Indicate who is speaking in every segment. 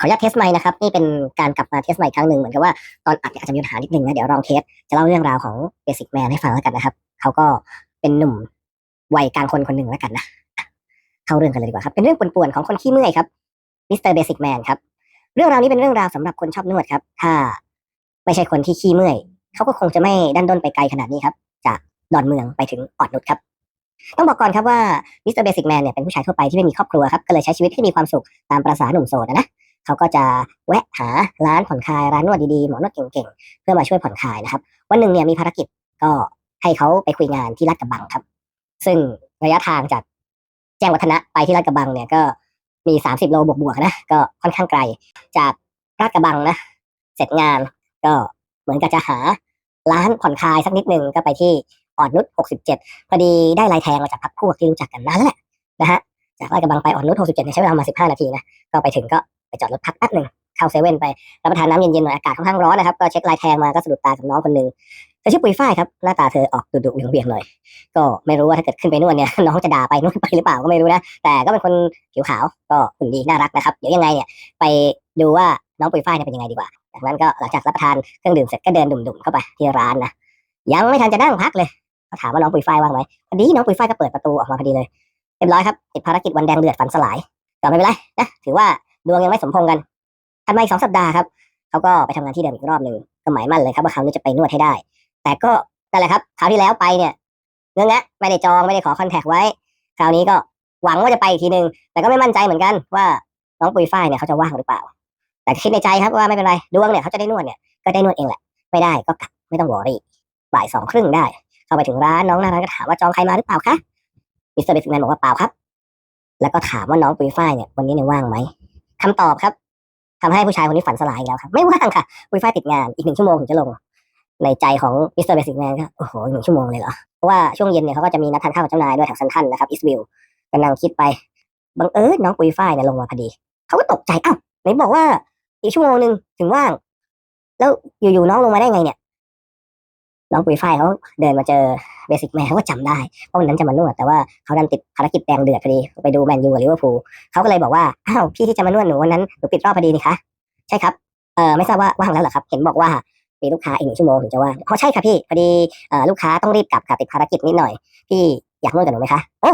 Speaker 1: ขออนุญาตเทสไมค์นะครับนี่เป็นการกลับมาเทสไมค์ครั้งหนึ่งเหมือนกับว่าตอนอัดเนี่ยอาจจะมีปัญหานิดนึงนะเดี๋ยวลองเทสจะเล่าเรื่องราวของเบสิกแมนให้ฟังแล้วกันนะครับ เขาก็เป็นหนุ่มวัยกลางคนคนหนึ่งแล้วกันนะเข้าเรื่องกันเลยดีกว่าครับเป็นเรื่องป่วนๆของคนขี้เมื่อยครับมิสเตอร์เบสิกแมนครับเรื่องราวนี้เป็นเรื่องราวสำหรับคนชอบนวดครับ ถ้าไม่ใช่คนที่ขี้เมื่อยเขาก็คงจะไม่ดันด้นไปไกลขนาดนี้ครับ จากดอนเมืองไปถึงออดนุชครับ ต้องบอกก่อนครับว่ามิสเตอร์เบสิกแมนเนี่ยเป็นผู้ชายทั่วไปที่ไม่มีครอบครัวครับก็เลยใช้ชีวิตให้มีความสุขตามประษาหนุ่มโสดนะ เขาก็จะแวะหาร้านผ่อนคลายร้านนวดดีๆหมอนวดเก่งๆเพื่อมาช่วยผ่อนคลายนะครับ วันหนึ่งเนี่ยมีภารกิจก็ให้เขาไปคุยงานที่ลาดกระบังครับ ซึ่งระยะทางจากแจ้งวัฒนะไปที่ลาดกระบังเนี่ยก็มี30โลบวกๆนะก็ค่อนข้างไกล จากลาดกระบังนะ เสร็จงานก็เหมือนกับจะหาร้านผ่อนคลายสักนิดหนึ่งก็ไปที่อ่อนนุช67พอดีได้ลายแทงมาจากพักพวกที่รู้จักกันนานแล้วแหละนะฮะจากลาดกระบังไปอ่อนนุช67เนี่ยใช้เวลาประมาณ15นาทีนะก็ไปถึงก็ ไปจอดรถพักแป๊บหนึ่งเข้าเซเว่นไปรับประทานน้ำเย็นๆหน่อยอากาศค่อนข้างร้อนนะครับก็เช็คลายแทงมาก็สะดุดตากับน้องคนหนึ่งเธอชื่อปุ๋ยฝ้ายครับหน้าตาเธอออกดุๆเบี่ยงๆหน่อย ก็ไม่รู้ว่าถ้าเกิดขึ้นไปนวดเนี่ยน้องจะด่าไปนวดไปหรือเปล่าก็ไม่รู้นะแต่ก็เป็นคนผิวขาวก็หุ่นดีน่ารักนะครับเดี๋ยวยังไงเนี่ยไปดูว่าน้องปุ๋ยฝ้ายเนี่ยเป็นยังไงดีกว่าจากนั้นก็หลังจากรับประทานเครื่องดื่มเสร็จก็เดินดุ่มๆเข้าไปที่ร้านนะยังไม่ทันจะนั่งพักเลยก็ถามว่าน้องปุยฝ้ายว่างไหมพอดีน้องปุยฝ้ายก็เปิดประตูออกมาพอดีเลยเรียบร้อยครับติดภารกิจวันแดงเดือดฝันสลายก็ไม่เป็นไรนะถือว่า ดวงยังไม่สมพงกันถัดมาอีกสองสัปดาห์ครับเขาก็ไปทำงานที่เดิมอีกรอบหนึ่งก็หมายมั่นเลยครับว่าคราวนี้จะไปนวดให้ได้ แต่ก็นั่นแหละครับคราวที่แล้วไปเนี่ยเงื้องะไม่ได้จองไม่ได้ขอคอนแทคไว้ คราวนี้ก็หวังว่าจะไปอีกทีหนึ่งแต่ก็ไม่มั่นใจเหมือนกันว่าน้องปุยฝ้ายเนี่ยเขาจะว่างหรือเปล่า แต่คิดในใจครับว่าไม่เป็นไรดวงเนี่ยเขาจะได้นวดเนี่ยก็ได้นวดเองแหละ ไม่ได้ก็กลับไม่ต้องวอรี่บ่ายสองครึ่งได้ เข้าไปถึงร้านน้องหน้าร้านก็ถามว่าจองใครมาหรือเปล่าคะมิสเตอร์เบสิกแมนบอกว่าเปล่าครับ แล้วก็ถามว่าน้องปุยฝ้ายเนี่ยวันนี้เนี่ยว่างไหม คำตอบครับทำให้ผู้ชายคนนี้ฝันสลายอีกแล้วครับ ไม่ว่างค่ะปุยฝ้าติดงานอีกหนึ่งชั่วโมงถึงจะลง ในใจของมิสเตอร์เบสิกแมนก็โอ้โหหนึ่งชั่วโมงเลยเหรอเพราะว่าช่วงเย็นเนี่ยเขาก็จะมีนัดทานข้าวกับเจ้านายด้วยแถวซันทันนะครับอิสวิลกำลังคิดไปบังเอิญน้องปุยฝ้ายเนี่ยลงมาพอดีเขาก็ตกใจอ้าวไหนบอกว่าอีกชั่วโมงหนึ่งถึงว่าง แล้วอยู่ๆน้องลงมาได้ไงเนี่ย น้องปุ๋ยฝ้ายเขาเดินมาเจอเบสิกแมนเขาก็จำได้เพราะวันนั้นจะมานวด แต่ว่าเขาดันติดภารกิจแดงเดือดพอดีไปดูแมนยูกับลิเวอร์พูลเขาก็เลยบอกว่าอ้าวพี่ที่จะมานวดหนูวันนั้นหนูปิดรอบพอดีนี่คะใช่ครับเออไม่ทราบว่าว่างแล้วเหรอครับ เห็นบอกว่ามีลูกค้าอีกหนึ่งชั่วโมงถึงจะว่างอ๋อใช่ครับพี่พอดีเออลูกค้าต้องรีบกลับค่ะติดภารกิจนิดหน่อยพี่อยากนวดกับหนูไหมคะโอ้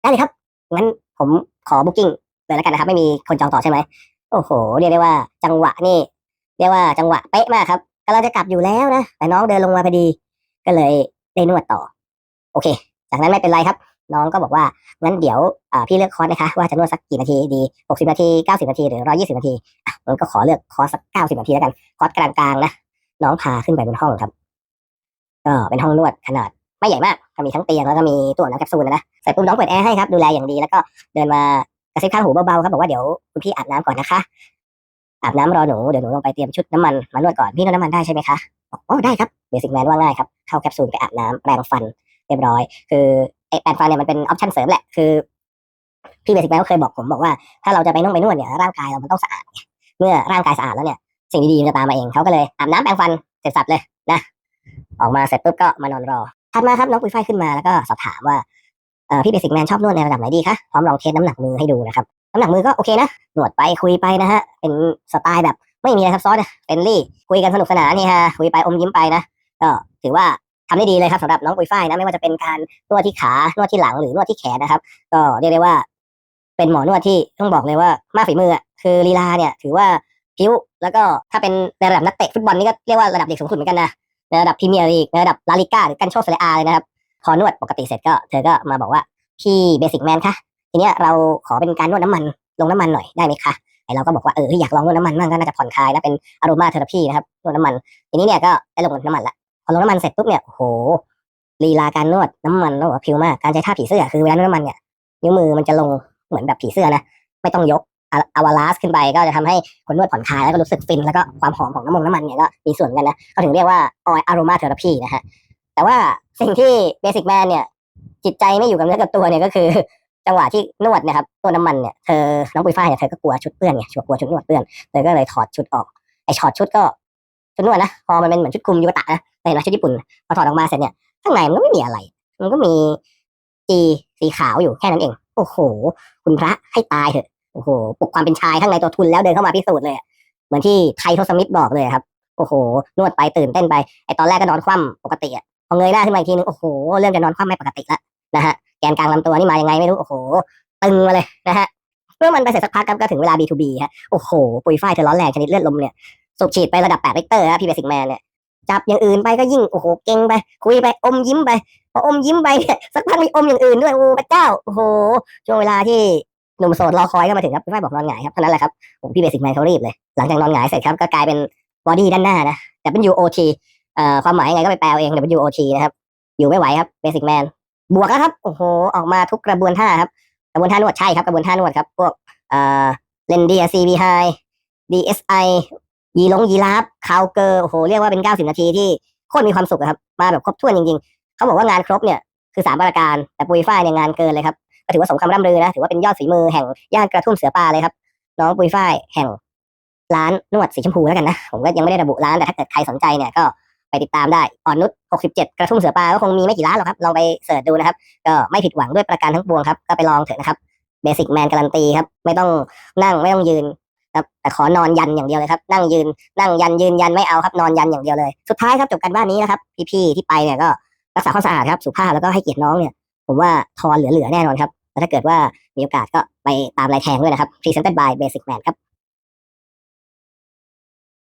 Speaker 1: ได้เลยครับงั้นผมขอบุ๊กิ้งเลยแล้วกันนะครับ ไม่มีคนจองต่อใช่ไหมโอ้โหเรียกได้ว่าจังหวะนี่เรียกว่าจังหวะเป๊ะมากครับ กำลังจะกลับอยู่แล้วนะแต่น้องเดินลงมาพอดี ก็เลยได้นวดต่อ โอเค จากนั้นไม่เป็นไรครับ น้องก็บอกว่างั้นเดี๋ยวพี่เลือกคอร์สนะคะ ว่าจะนวดสักกี่นาทีดี60นาที90นาทีหรือ120นาทีอะงั้นก็ขอเลือกคอร์สสัก90นาทีแล้วกันคอร์สกลางๆนะน้องพาขึ้นไปบนห้องครับก็เป็นห้องนวดขนาดไม่ใหญ่มากก็มีทั้งเตียงแล้วก็มีตู้น้ำแคปซูลนะนะเสร็จปุ๊บน้องเปิดแอร์ให้ครับดูแลอย่างดีแล้วก็เดินมากระซิบข้างหูเบาๆครับบอกว่าเดี๋ยวคุณพี่อาบน้ำก่อนนะคะ อาบน้ำรอหนูเดี๋ยวหนูลงไปเตรียมชุดน้ำมันมานวดก่อนพี่นวดน้ำมันได้ใช่ไหมคะบอกอ๋อได้ครับเบสิกแมนว่าง่ายครับเข้าแคปซูลไปอาบน้ำแปรงฟันเรียบร้อย คือไอแปรงฟันเนี่ยมันเป็นออปชั่นเสริมแหละคือพี่เบสิกแมนก็เคยบอกผมบอกว่าถ้าเราจะไปนุ่งไปนวดเนี่ยร่างกายเรามันต้องสะอาดเมื่อร่างกายสะอาดแล้วเนี่ยสิ่งดีๆมันจะตามมาเองเขาก็เลยอาบน้ำแปรงฟันเสร็จสับเลยนะออกมาเสร็จปุ๊บก็มานอนรอถัดมาครับน้องปุ้ยฝ้ายขึ้นมาแล้วก็สอบถามว่าพี่เบสิกแมนชอบนวดในระดับไหนดีคะพร้อมลองเทสน้ำหนักมือให้ดูนะครับ น้ำหนักมือก็โอเคนะนวดไปคุยไปนะฮะ เป็นสไตล์แบบไม่มีอะไรซับซ้อนนะเป็นรี่ คุยกันสนุกสนานนี่ฮะ คุยไปอมยิ้มไปนะ ก็ถือว่าทำได้ดีเลยครับสำหรับน้องปุยฝ้ายนะไม่ว่าจะเป็นการนวดที่ขานวดที่หลังหรือนวดที่แขนนะครับ ก็เรียกได้ว่า เป็นหมอนวดที่ต้องบอกเลยว่ามากฝีมืออะคือลีลาเนี่ย ถือว่าพิ้วแล้วก็ถ้าเป็นในระดับนักเตะฟุตบอลนี่ก็เรียกว่าระดับเด็กสูงสุดเหมือนกันนะในระดับพรีเมียร์ลีกในระดับลาลิก้าหรือกันโชเซเรอาเลยนะครับพอนวดปกติเสร็จก็เธอก็มาบอกว่าพี่เบสิกแมนคะ ทีเนี้ยเราขอเป็นการนวดน้ำมันลงน้ำมันหน่อยได้ไหมคะไอเราก็บอกว่าเอออยากลองนวดน้ำมันบ้างก็น่าจะผ่อนคลายและเป็นอารมาเทอราพีนะครับนวดน้ำมันทีนี้เนี่ยก็ได้ลงน้ำมันละพอลงน้ำมันเสร็จปุ๊บเนี่ยโหลีลาการนวดน้ำมันต้องบอกว่าพิวมากการใช้ท่าผีเสื้อคือเวลานวดน้ำมันเนี่ยนิ้วมือมันจะลงเหมือนแบบผีเสื้อนะไม่ต้องยกอาวาลาสขึ้นไปก็จะทำให้คนนวดผ่อนคลายแล้วก็รู้สึกฟินแล้วก็ความหอมของน้ำมันน้ำมันเนี่ยก็มีส่วนกันนะเขาถึงเรียกว่าออยอารมาเทอราพีนะฮะแต่ว่าสิ่งที่เบสิกแมนเนี่ยจิตใจไม่อยู่กับเนื้อกับตัวเนี่ยก็คือ จังหวะที่นวดนะครับตัวน้ำมันเนี่ยเธอน้องปุยฝ้ายเนี่ยเธอก็กลัวชุดเปื้อนไงกลัวชุดนวดเปื้อนเธอก็เลยถอดชุดออกไอถอดชุดก็ชุดนวดนะพอมันเป็นเหมือนชุดคลุมยูกะตะนะเห็นไหมชุดญี่ปุ่นพอถอดออกมาเสร็จเนี่ยข้างในมันก็ไม่มีอะไร มันก็มีจีสีขาวอยู่แค่นั้นเอง โอ้โห คุณพระให้ตายเถอะโอ้โหปลุกความเป็นชายข้างในตัวทุนแล้วเดินเข้ามาพิสูจน์เลยเหมือนที่ไทโทสมิธบอกเลยครับโอ้โห นวดไปตื่นเต้นไปไอตอนแรกก็นอนคว่ำปกติอะพอเงยหน้าขึ้นมาอีกทีนึงโอ้โหเริ่มจะนอนคว่ำไม่ปกติแล้วนะฮะ แกนกลางลำตัวนี่มายังไงไม่รู้ โอ้โห ตึงมาเลยนะฮะ เมื่อมันไปเสร็จสักพักครับก็ถึงเวลา B2B ฮะ โอ้โห ปุยฝ้ายเธอร้อนแรงชนิดเลือดลมเนี่ย สูบฉีดไประดับ8ลิตรฮะพี่เบสิกแมนเนี่ย จับอย่างอื่นไปก็ยิ่ง โอ้โห เก่งไป คุยไป อมยิ้มไป พออมยิ้มไปเนี่ยสักพักมีอมอย่างอื่นด้วย โอ้พระเจ้า โอ้โห ช่วงเวลาที่หนุ่มโสดรอคอยก็มาถึงครับพี่ฝ้ายบอกนอนหงายครับเท่านั้นแหละครับโอ้พี่เบสิกแมนเขารีบเลย หลังจากนอนหงายเสร็จครับก็กลายเป็นบอดี้ด้านหน้านะ WOT เอ่อความหมายยังไงก็ไปแปลเอาเอง WOT นะครับอยู่ไม่ไหวครับเบสิกแมน บวกครับโอ้โหออกมาทุกกระบวนท่าครับกระบวนท่านวดใช่ครับกระบวนท่านวดครับพวกเอ่อเลนเดียซีบีไฮ DSI ยีลงยีราฟคาวเกอร์โอ้โหเรียกว่าเป็น90นาทีที่โคตรมีความสุขครับ มาแบบครบถ้วนจริงๆ เขาบอกว่างานครบเนี่ยคือสามประการ แต่ปุยฝ้ายเนี่ยงานเกินเลยครับก็ถือว่าสมคำร่ำลือนะ ถือว่าเป็นยอดฝีมือแห่งย่านกระทุ่มเสือป่าเลยครับ น้องปุยฝ้ายแห่งร้านนวดสีชมพูแล้วกันนะ ผมก็ยังไม่ได้ระบุร้านแต่ถ้าเกิดใครสนใจเนี่ยก็ ไปติดตามได้อ่อนนุช67 กระทุ่มเสือป่าก็คงมีไม่กี่ร้านหรอกครับลองไปเสิร์ชดูนะครับ ก็ไม่ผิดหวังด้วยประการทั้งปวงครับ ก็ไปลองเถอะนะครับเบสิกแมนการันตีครับ ไม่ต้องนั่งไม่ต้องยืนครับแต่ขอนอนยันอย่างเดียวเลยครับ นั่งยืนนั่งยันยืนยันไม่เอาครับนอนยันอย่างเดียวเลย สุดท้ายครับจบกันบ้านนี้นะครับ พี่ๆที่ไปเนี่ยก็รักษาความสะอาดครับสุภาพแล้วก็ให้เกียรติน้องเนี่ย ผมว่าทอนเหลือๆแน่นอนครับแล้วถ้าเกิดว่ามีโอกาสก็ไปตามลายแทงด้วยนะครับ Presented by Basic Man ครับ